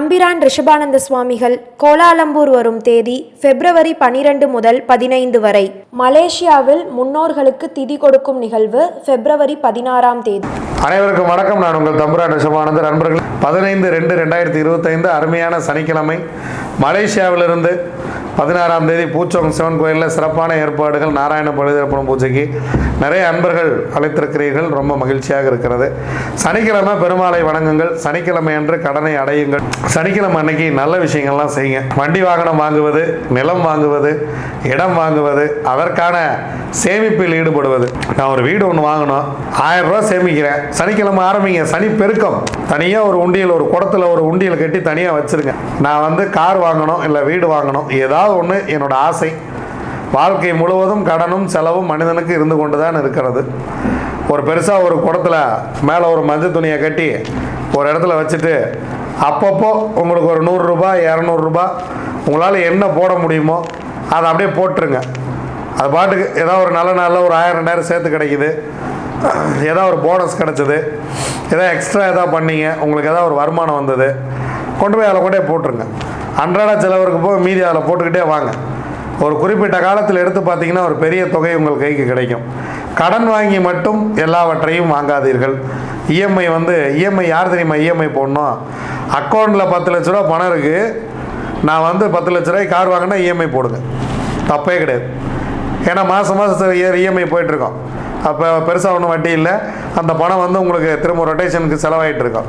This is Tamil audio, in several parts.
தம்பிரான் ரிஷபானந்த சுவாமிகள் கோலாலம்பூர் வரும் தேதி பிப்ரவரி பனிரெண்டு முதல் பதினைந்து வரை. மலேசியாவில் முன்னோர்களுக்கு திதி கொடுக்கும் நிகழ்வு பிப்ரவரி பதினாறாம் தேதி. அனைவருக்கும் வணக்கம். நான் உங்கள் தம்பிரான் ரிஷபானந்த நண்பர்கள் பதினைந்து ரெண்டு ரெண்டாயிரத்தி இருபத்தைந்து அருமையான சனிக்கிழமை மலேசியாவிலிருந்து பதினாறாம் தேதி பூச்சோங் சிவன் கோயிலில் சிறப்பான ஏற்பாடுகள் நாராயண பழுதப்படும் பூஜைக்கு நிறைய அன்பர்கள் அழைத்திருக்கிறீர்கள். ரொம்ப மகிழ்ச்சியாக இருக்கிறது. சனிக்கிழமை பெருமாளை வணங்குங்கள். சனிக்கிழமை அன்று கடனை அடையுங்கள். சனிக்கிழமை அன்னைக்கு நல்ல விஷயங்கள்லாம் செய்யுங்க. வண்டி வாகனம் வாங்குவது நிலம் வாங்குவது இடம் வாங்குவது அதற்கான சேமிப்பில் ஈடுபடுவது. நான் ஒரு வீடு ஒன்று வாங்கணும். ஆயிரம் ரூபா சேமிக்கிறேன். சனிக்கிழமை ஆரம்பிங்க. சனி பெருக்கம். தனியாக ஒரு உண்டியல் ஒரு குடத்தில் ஒரு உண்டியல் கட்டி தனியாக வச்சுருங்க. நான் வந்து கார் வாங்கணும் இல்லை வீடு வாங்கணும். ஏதாவது ஒன்று என்னோட ஆசை. வாழ்க்கை முழுவதும் கடனும் செலவும் மனிதனுக்கு இருந்து கொண்டு தான் இருக்கிறது. ஒரு பெருசாக ஒரு குடத்தில் மேலே ஒரு மஞ்சள் துணியை கட்டி ஒரு இடத்துல வச்சுட்டு அப்பப்போ உங்களுக்கு ஒரு நூறுரூபா இரநூறுபா உங்களால் என்ன போட முடியுமோ அதை அப்படியே போட்டுருங்க. அது பாட்டுக்கு ஏதோ ஒரு நல்ல நாளில் ஒரு ஆயிரம் ரெண்டாயிரம் சேர்த்து கிடைக்குது. ஏதோ ஒரு போனஸ் கிடச்சிது. ஏதோ எக்ஸ்ட்ரா ஏதோ பண்ணீங்க. உங்களுக்கு ஏதோ ஒரு வருமானம் வந்தது. கொண்டு போய் அதில் கொண்டே போட்டுருங்க. அன்றாட செலவருக்கு போக மீதி அதில் போட்டுக்கிட்டே வாங்க. ஒரு குறிப்பிட்ட காலத்தில் எடுத்து பார்த்தீங்கன்னா ஒரு பெரிய தொகை உங்கள் கைக்கு கிடைக்கும். கடன் வாங்கி மட்டும் எல்லாவற்றையும் வாங்காதீர்கள். இஎம்ஐ வந்து இஎம்ஐ யார் தெரியுமா இஎம்ஐ போடணும்? அக்கௌண்ட்டில் பத்து லட்ச ரூபா பணம் இருக்குது நான் வந்து பத்து லட்ச ரூபாய் கார் வாங்கினா இஎம்ஐ போடுங்க. தப்பே கிடையாது. ஏன்னா மாதம் மாதம் இஎம்ஐ போயிட்டுருக்கோம். அப்போ பெருசாக ஒன்றும் வட்டி இல்லை. அந்த பணம் வந்து உங்களுக்கு திரும்ப ரொட்டேஷனுக்கு செலவாகிட்டு இருக்கோம்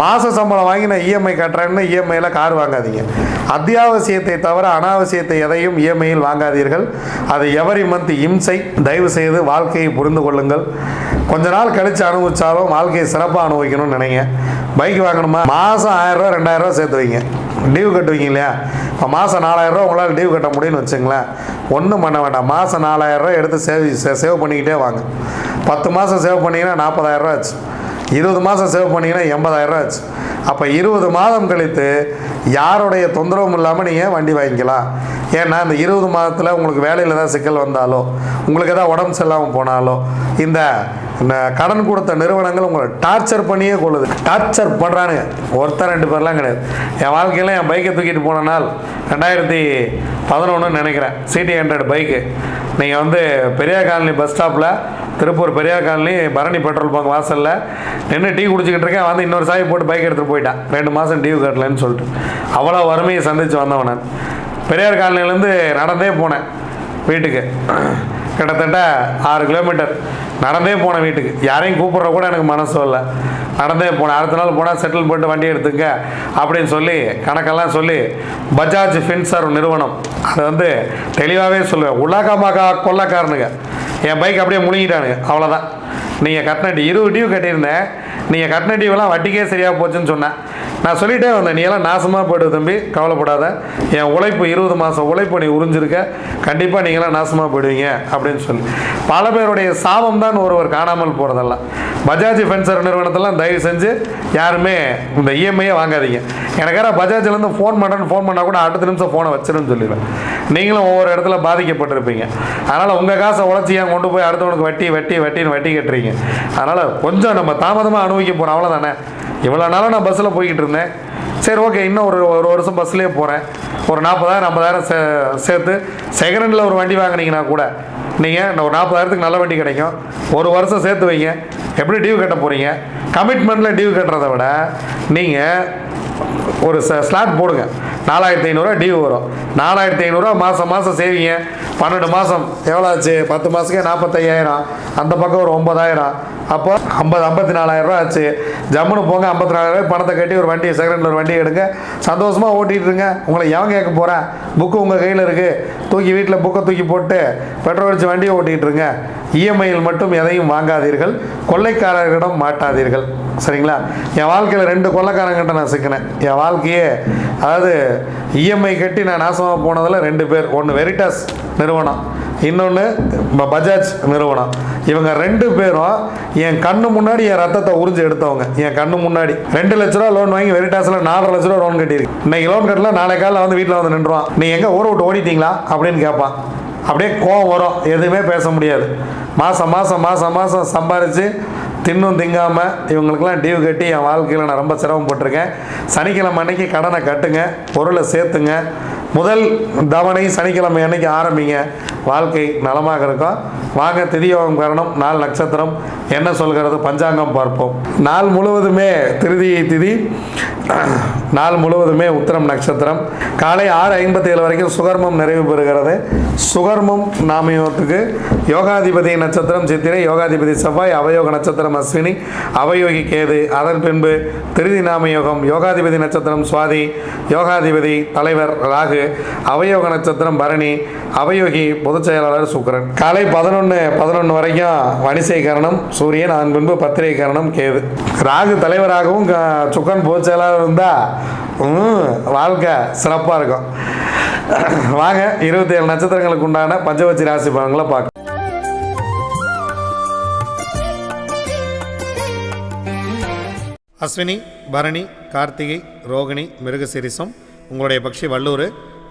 மாத சம்பளம் வாங்கி நான் இஎம்ஐ கட்டுறேன்னு இஎம்ஐயில் கார் வாங்காதீங்க. அத்தியாவசியத்தை தவிர அனாவசியத்தை எதையும் இஎம்ஐயில் வாங்காதீர்கள். அது எவரி மந்த் இம்சை தயவு செய்து வாழ்க்கையை புரிந்து கொள்ளுங்கள். கொஞ்ச நாள் கழித்து அனுபவித்தாலும் வாழ்க்கையை சிறப்பாக அனுபவிக்கணும்னு நினைங்க. பைக் வாங்கணுமா? மாதம் ஆயிரரூவா ரெண்டாயிரரூவா சேர்த்து வைங்க. டியூ கட்டுவீங்க இல்லையா? இப்போ மாதம் நாலாயிரரூவா உங்களால் டியூ கட்ட முடியும்னு வச்சுங்களேன். ஒன்றும் பண்ண வேண்டாம். மாதம் நாலாயிரரூவா எடுத்து சேவ் சேவ் பண்ணிக்கிட்டே வாங்க. பத்து மாதம் சேவ் பண்ணிங்கன்னா நாற்பதாயிரரூவா ஆச்சு. இருபது மாதம் சேவ் பண்ணிங்கன்னா எண்பதாயிரம் ஆச்சு. அப்போ இருபது மாதம் கழித்து யாருடைய தொந்தரவும் இல்லாமல் நீங்கள் வண்டி வாங்கிக்கலாம். ஏன்னா இந்த இருபது மாதத்தில் உங்களுக்கு வேலையில் ஏதாவது சிக்கல் வந்தாலோ உங்களுக்கு ஏதாவது உடம்பு சரியில்லாமல் போனாலோ இந்த இந்த கடன் கொடுத்த நிறுவனங்கள் உங்களை டார்ச்சர் பண்ணியே கொள்ளுது. டார்ச்சர் பண்ணுறானுங்க ஒருத்தர் ரெண்டு பேர்லாம் கிடையாது. என் வாழ்க்கையில் என் பைக்கை தூக்கிட்டு போன நாள் ரெண்டாயிரத்தி பதினொன்றுன்னு நினைக்கிறேன். சிடி ஹண்ட்ரட் பைக்கு நீங்கள் வந்து பெரியார் காலனி பஸ் ஸ்டாப்பில் Tiruppur Periyar colony Bharani petrol bunk வாசலில் நின்று டீ குடிச்சிக்கிட்டு இருக்கேன். வந்து இன்னொரு சாவி போட்டு பைக் எடுத்துகிட்டு போயிட்டான். ரெண்டு மாதம் டியூ கட்டலன்னு சொல்லிட்டு. அவ்வளோ வறுமையை சந்தித்து வந்தவன். நான் பெரியார் காலனிலேருந்து நடந்தே போனேன் வீட்டுக்கு. கிட்டத்தட்ட ஆறு கிலோமீட்டர் நடந்தே போனேன் வீட்டுக்கு. யாரையும் கூப்பிட்ற கூட எனக்கு மனசு இல்லை நடந்தே போனேன். அடுத்த நாள் போனால் செட்டில் போட்டு வண்டி எடுத்துக்க அப்படின்னு சொல்லி கணக்கெல்லாம் சொல்லி பஜாஜ் ஃபின்சர் நிறுவனம். அது வந்து தெளிவாகவே சொல்லுவேன். உலகமாக கொள்ளக்காரனுங்க. என் பைக் அப்படியே முழுங்கிட்டானுங்க. அவ்வளோதான் நீங்கள் கட்டின டியூ இருபது டியூ கட்டியிருந்தேன். நீங்கள் கட்டின டியூவெல்லாம் வட்டிக்கே சரியாக போச்சுன்னு சொன்னேன். நான் சொல்லிட்டே வந்தேன் நீ எல்லாம் நாசமாக போய்டு தம்பி கவலைப்படாத. என் உழைப்பு இருபது மாதம் உழைப்பு நீ உறிஞ்சிருக்க. கண்டிப்பாக நீங்களாம் நாசமாக போயிடுவீங்க அப்படின்னு சொல்லி. பல பேருடைய சாபம் தான் ஒருவர் காணாமல் போகிறதெல்லாம் பஜாஜ் ஃபென்சர் நிறுவனத்தெல்லாம் தயவு செஞ்சு யாருமே இந்த இஎம்ஐயே வாங்காதீங்க. எனக்கார பஜாஜ்லேருந்து ஃபோன் பண்ணுறேன்னு ஃபோன் பண்ணால் கூட அடுத்த நிமிஷம் ஃபோனை வச்சிருன்னு சொல்லிடுவேன். நீங்களும் ஒவ்வொரு இடத்துல பாதிக்கப்பட்டிருப்பீங்க. அதனால் உங்கள் காசை உழைச்சி ஏன் கொண்டு போய் அடுத்தவனுக்கு வட்டி வட்டி வட்டின்னு வட்டி கட்டுறீங்க. அதனால் கொஞ்சம் நம்ம தாமதமாக அனுபவிக்க போகிறோம் அவ்வளோதானே இவ்வளோ நாளாக நான் பஸ்ஸில் போய்கிட்டு இருந்தேன். சரி ஓகே இன்னும் ஒரு ஒரு வருஷம் பஸ்லேயே போகிறேன் ஒரு நாற்பதாயிரம் ஐம்பதாயிரம் சே சேர்த்து செகண்ட் ஹேண்டில் ஒரு வண்டி வாங்கினீங்கன்னா கூட நீங்கள் ஒரு நாற்பதாயிரத்துக்கு நல்ல வண்டி கிடைக்கும். ஒரு வருஷம் சேர்த்து வைங்க. எப்படி டியூ கட்ட போகிறீங்க கமிட்மெண்ட்டில் டியூ கட்டுறதை விட நீங்கள் ஒரு ஸ்லாட் போடுங்க. நாலாயிரத்தி ஐநூறுரூவா டியூ வரும். நாலாயிரத்தி ஐநூறுரூவா மாதம் மாதம் சேவிங்க பன்னெண்டு மாதம் எவ்வளோ ஆச்சு? பத்து மாதத்துக்கே நாற்பத்தையாயிரம் அந்த பக்கம் ஒரு ஒம்பதாயிரம் அப்போ ஐம்பது ஐம்பத்தி நாலாயிரரூவா ஆச்சு. ஜம்முன்னு போங்க ஐம்பத்தி நாலாயிரம் பணத்தை கட்டி ஒரு வண்டி செகண்ட் ஒரு வண்டி எடுங்க. சந்தோஷமாக ஓட்டிகிட்டு இருங்க. உங்களை எவன் கேட்க போகிறேன் புக்கு உங்கள் கையில் இருக்குது தூக்கி வீட்டில் புக்கை தூக்கி போட்டு பெட்ரோல் அடித்து வண்டியை ஓட்டிகிட்டு இருங்க. இஎம்ஐயில் மட்டும் எதையும் வாங்காதீர்கள். கொள்ளைக்காரர்களிடம் மாட்டாதீர்கள். சரிங்களா? என் வாழ்க்கையில் ரெண்டு கொள்ளைக்காரங்கிட்ட நான் சிக்கினேன். என் வாழ்க்கையே அதாவது இஎம்ஐ கட்டி நான் நாசமாக போனதில் ரெண்டு பேர். ஒன்று வெரிட்டாஸ் நிறுவனம் இன்னொன்று பஜாஜ் நிறுவனம். இவங்க ரெண்டு பேரும் என் கண்ணு முன்னாடி என் ரத்தத்தை உறிஞ்சு எடுத்தவங்க. என் கண்ணு முன்னாடி. ரெண்டு லட்ச ரூபா லோன் வாங்கி வெரிட்டாஸில் நாலரை லட்ச ரூபா லோன் கட்டியிருக்கு. இன்னைக்கு லோன் கட்டல நாளை காலையில் வந்து வீட்டில் வந்து நின்றுவான். நீ எங்கே ஊரை விட்டு ஓடிட்டீங்களா? அப்படின்னு கேட்பான் அப்படியே கோவம் வரும். எதுவுமே பேச முடியாது. மாதம் மாதம் மாதம் மாதம் சம்பாரித்து தின்னும் திங்காமல் இவங்களுக்கெல்லாம் டியூ கட்டி என் வாழ்க்கையில் நான் ரொம்ப சிரமப்பட்டிருக்கேன் சனிக்கிழமை அன்னைக்கு கடனை கட்டுங்க பொருளை சேர்த்துங்க. முதல் தவணை சனிக்கிழமை அன்னைக்கு ஆரம்பிங்க. வாழ்க்கை நலமாக இருக்கும். வாங்க திதியோகம் காரணம் நாள் நட்சத்திரம். என்ன சொல்கிறது? பஞ்சாங்கம் பார்ப்போம். நாள் முழுவதுமே திருதியை திதி. நாள் முழுவதுமே உத்திரம் நட்சத்திரம். காலை ஆறு ஐம்பத்தி ஏழு வரைக்கும் சுகர்மம் நிறைவு பெறுகிறது. சுகர்மம் நாமயத்துக்கு யோகாதிபதி நட்சத்திரம் சித்திரை யோகாதிபதி செவ்வாய் அவயோக நட்சத்திரம் அஸ்வினி அவயோகி கேது. அதன் பின்பு திருதி நாமயோகம் யோகாதிபதி நட்சத்திரம் சுவாதி யோகாதிபதி தலைவர் ராகு. அவயோக நட்சத்திரம் பரணி அவயோகி பொதுச் செயலாளர் சுக்கரன். காலை பதினொன்று பதினொன்று வரைக்கும் வணிசை கரணம் சூரியன் அதன் பின்பு பத்திரை கரணம் கேது. ராகு தலைவராகவும் க- சுக்கரன் பொதுச் செயலாளர் இருந்தால் வாழ்க்கை சிறப்பாக இருக்கும். வாங்க இருபத்தி ஏழு நட்சத்திரங்களுக்கு உண்டான பஞ்சவச்சி ராசி பலன்களை பார்க்க அஸ்வினி பரணி கார்த்திகை ரோகிணி மிருகசிரிசம் உங்களுடைய பக்ஷி வல்லூர்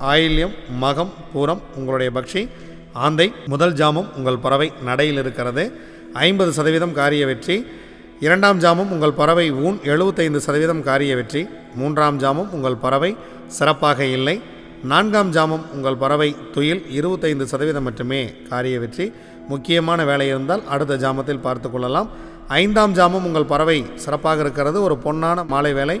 ஆயில்யம் மகம் பூரம் உங்களுடைய பக்ஷி ஆந்தை முதல் ஜாமம் உங்கள் பறவை நடையில் இருக்கிறது. ஐம்பது சதவீதம் காரிய வெற்றி. இரண்டாம் ஜாமம் உங்கள் பறவை ஊன் எழுபத்தைந்து சதவீதம் காரிய வெற்றி. மூன்றாம் ஜாமம் உங்கள் பறவை சிறப்பாக இல்லை. நான்காம் ஜாமம் உங்கள் பறவை துயில் இருபத்தைந்து சதவீதம் மட்டுமே காரிய வெற்றி. முக்கியமான வேலை இருந்தால் அடுத்த ஜாமத்தில் பார்த்து கொள்ளலாம். ஐந்தாம் ஜாமம் உங்கள் பறவை சிறப்பாக இருக்கிறது. ஒரு பொன்னான மாலை வேலை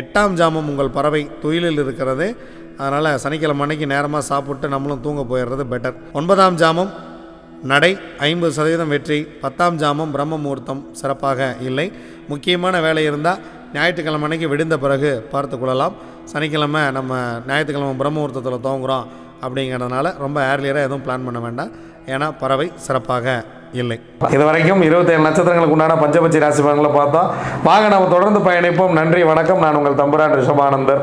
எட்டாம் ஜாமம் உங்கள் பறவை துயிலில் இருக்கிறது. அதனால் சனிக்கிழமை அன்னைக்கு நேரமாக சாப்பிட்டு நம்மளும் தூங்க போயிடுறது பெட்டர் ஒன்பதாம் ஜாமம் நடை ஐம்பது சதவீதம் வெற்றி. பத்தாம் ஜாமம் பிரம்ம முகூர்த்தம் சிறப்பாக இல்லை. முக்கியமான வேலை இருந்தால் ஞாயிற்றுக்கிழமை அன்னைக்கு விடுந்த பிறகு பார்த்து கொள்ளலாம். சனிக்கிழமை நம்ம ஞாயிற்றுக்கிழமை பிரம்ம முகூர்த்தத்தில் துவங்குறோம் அப்படிங்கிறதுனால ரொம்ப ஏர்லியராக எதுவும் பிளான் பண்ண வேண்டாம். ஏன்னா பறவை சிறப்பாக இல்லை. இது வரைக்கும் இருபத்தேழு நட்சத்திரங்களுக்கு உண்டான பஞ்சபட்சி ராசி பலன்களை பார்த்தோம் வாங்க நம்ம தொடர்ந்து பயணிப்போம். நன்றி வணக்கம். நான் உங்கள் தம்புரான் ரிஷபானந்தர்.